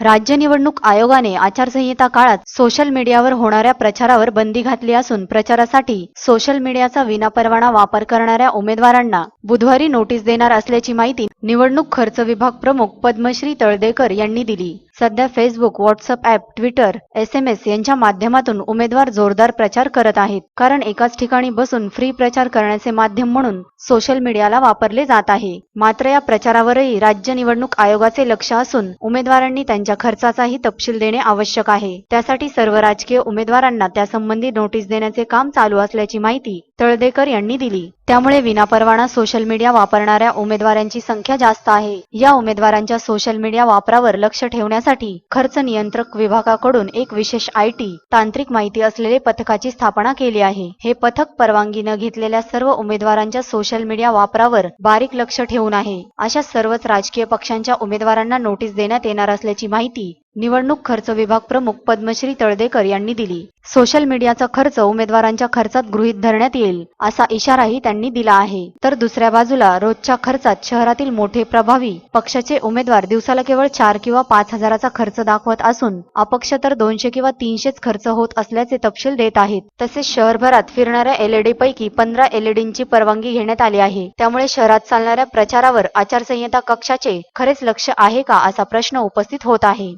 राज्य निवडणूक आयोगाने आचारसंहिता काळात सोशल मीडियावर होणाऱ्या प्रचारावर बंदी घातली असून प्रचारासाठी सोशल मीडियाचा विनापरवाना वापर करणाऱ्या उमेदवारांना बुधवारी नोटीस देणार असल्याची माहिती निवडणूक खर्च विभाग प्रमुख पद्मश्री तळदेकर यांनी दिली. सध्या Facebook WhatsApp app Twitter S M S यांच्या माध्यमातून उमेदवार जोरदार प्रचार करत आहेत. कारण एकाच ठिकाणी बसून फ्री प्रचार करण्याचे माध्यम म्हणून सोशल मीडियाला वापरले जात आहे. मात्र या प्रचारावरही राज्य निवडणूक आयोगाचे लक्ष असून उमेदवारांनी त्यांच्या खर्चाचाही तपशील देणे आवश्यक आहे. त्यासाठी सर्व राजकीय उमेदवारांना त्यासंबंधी नोटीस देण्याचे काम चालू असल्याची माहिती तळदेकर यांनी दिली. त्यामुळे विनापरवाना सोशल मीडिया वापरणाऱ्या उमेदवारांची संख्या जास्त आहे. या उमेदवारांच्या सोशल मीडिया वापरावर लक्ष ठेवण्यासाठी खर्च नियंत्रक विभागाकडून एक विशेष आयटी तांत्रिक माहिती असलेले पथकाची स्थापना केली आहे. हे पथक परवानगी न घेतलेल्या सर्व उमेदवारांच्या सोशल मीडिया वापरावर बारीक लक्ष ठेवून आहे. अशा सर्वच राजकीय पक्षांच्या उमेदवारांना नोटीस देण्यात येणार असल्याची माहिती निवडणूक खर्च विभाग प्रमुख पद्मश्री तळदेकर यांनी दिली. सोशल मीडियाचा खर्च उमेदवारांच्या खर्चात गृहीत धरण्यात येईल असा इशाराही त्यांनी दिला आहे. तर दुसऱ्या बाजूला रोजच्या खर्चात शहरातील मोठे प्रभावी पक्षाचे उमेदवार दिवसाला केवळ चार किंवा पाच हजाराचा खर्च दाखवत असून अपक्ष तर दोनशे किंवा तीनशेच खर्च होत असल्याचे तपशील देत आहेत. तसेच शहरभरात फिरणाऱ्या एलईडी पैकी पंधरा एलईडींची परवानगी घेण्यात आली आहे. त्यामुळे शहरात चालणाऱ्या प्रचारावर आचारसंहिता कक्षाचे खरेच लक्ष आहे का असा प्रश्न उपस्थित होत आहे.